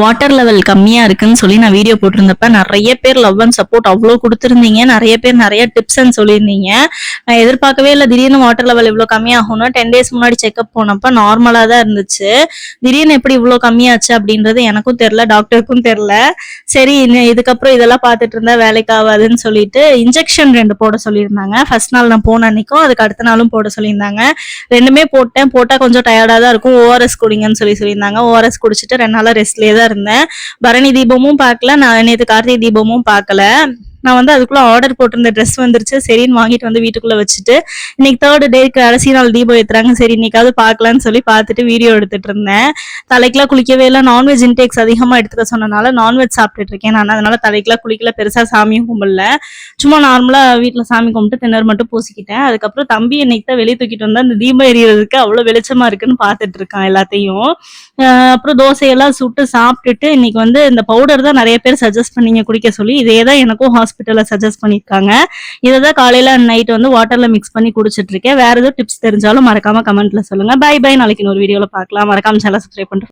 Water level கம்மியா இருக்குன்னு சொல்லி நான் வீடியோ போட்டிருந்தப்ப நிறைய பேர் லவ் அண்ட் சப்போர்ட் அவ்வளோ கொடுத்துருந்தீங்க. நிறைய பேர் நிறைய டிப்ஸ் அண்ட் சொல்லியிருந்தீங்க. நான் எதிர்பார்க்கவே இல்லை திடீர்னு வாட்டர் லெவல் இவ்வளோ கம்மியாகணும் டென் டேஸ் முன்னாடி செக்அப் போனப்ப நார்மலாக தான் இருந்துச்சு. திடீர்னு எப்படி இவ்வளோ கம்மியாச்சு அப்படின்றது எனக்கும் தெரில டாக்டருக்கும் தெரில சரி இதுக்கப்புறம் இதெல்லாம் பார்த்துட்டு இருந்தா வேலைக்கு ஆகாதுன்னு சொல்லிட்டு இன்ஜெக்ஷன் ரெண்டு போட சொல்லியிருந்தாங்க. ஃபர்ஸ்ட் நாள் நான் போன அன்னைக்கும் அதுக்கு அடுத்த நாளும் போட சொல்லியிருந்தாங்க. ரெண்டுமே போட்டேன். போட்டால் கொஞ்சம் டயர்டாக தான் இருக்கும். ஓஆர்எஸ் குடிங்கன்னு சொல்லி சொல்லியிருந்தாங்க. ஓஆர்எஸ் குடிச்சிட்டு ரெண்டு நாளாக ரெஸ்ட்லேயே தான் இருந்தேன். பரணி தீபமும் பார்க்கல. நான் நேற்று கார்த்திகை தீபமும் பார்க்கல. நான் வந்து அதுக்குள்ள ஆர்டர் போட்டிருந்த ட்ரெஸ் வந்துருச்சு. சரின்னு வாங்கிட்டு வந்து வீட்டுக்குள்ள வச்சுட்டு இன்னைக்கு தேர்ட் டே கடைசி நாள் தீபம் ஏற்றுறாங்க சரி இன்னைக்காவது பார்க்கலான்னு சொல்லி பார்த்துட்டு வீடியோ எடுத்துட்டு இருந்தேன். தலைக்கெல்லாம் குளிக்கவே இல்லை. நான்வெஜ் இன்டேக்ஸ் அதிகமாக எடுத்துக்க சொன்னனால நான்வெஜ் சாப்பிட்டுட்டு இருக்கேன் நான். அதனால தலைக்கெல்லாம் குளிக்கல. பெருசாக சாமியும் கும்பிடல. சும்மா நார்மலாக வீட்டில் சாமி கும்பிட்டு திணறு மட்டும் பூசிக்கிட்டேன். அதுக்கப்புறம் தம்பி இன்னைக்கு தான் வெளியே தூக்கிட்டு வந்தால் அந்த தீபம் எரியறதுக்கு அவ்வளோ வெளிச்சமாக இருக்குன்னு பார்த்துட்டு இருக்கான் எல்லாத்தையும். அப்புறம் தோசையெல்லாம் சுட்டு சாப்பிட்டுட்டு இன்னைக்கு வந்து இந்த பவுடர் தான் நிறைய பேர் சஜஸ்ட் பண்ணீங்க குடிக்க சொல்லி இதே தான் எனக்கும் ஹாஸ்பிட்டல்ல சஜஸ்ட் பண்ணியிருக்காங்க இதை தான் காலையில நைட் வந்து வாட்டர்ல மிக்ஸ் பண்ணி குடிச்சிட்டு இருக்கேன். வேற எதுவும் டிப்ஸ் தெரிஞ்சாலும் மறக்காம கமெண்ட்ல சொல்லுங்க. பை பை நாளைக்கு இன்னொரு வீடியோல பார்க்கலாம். மறக்காம சேனல் சப்ஸ்கிரைப் பண்ணுறேன்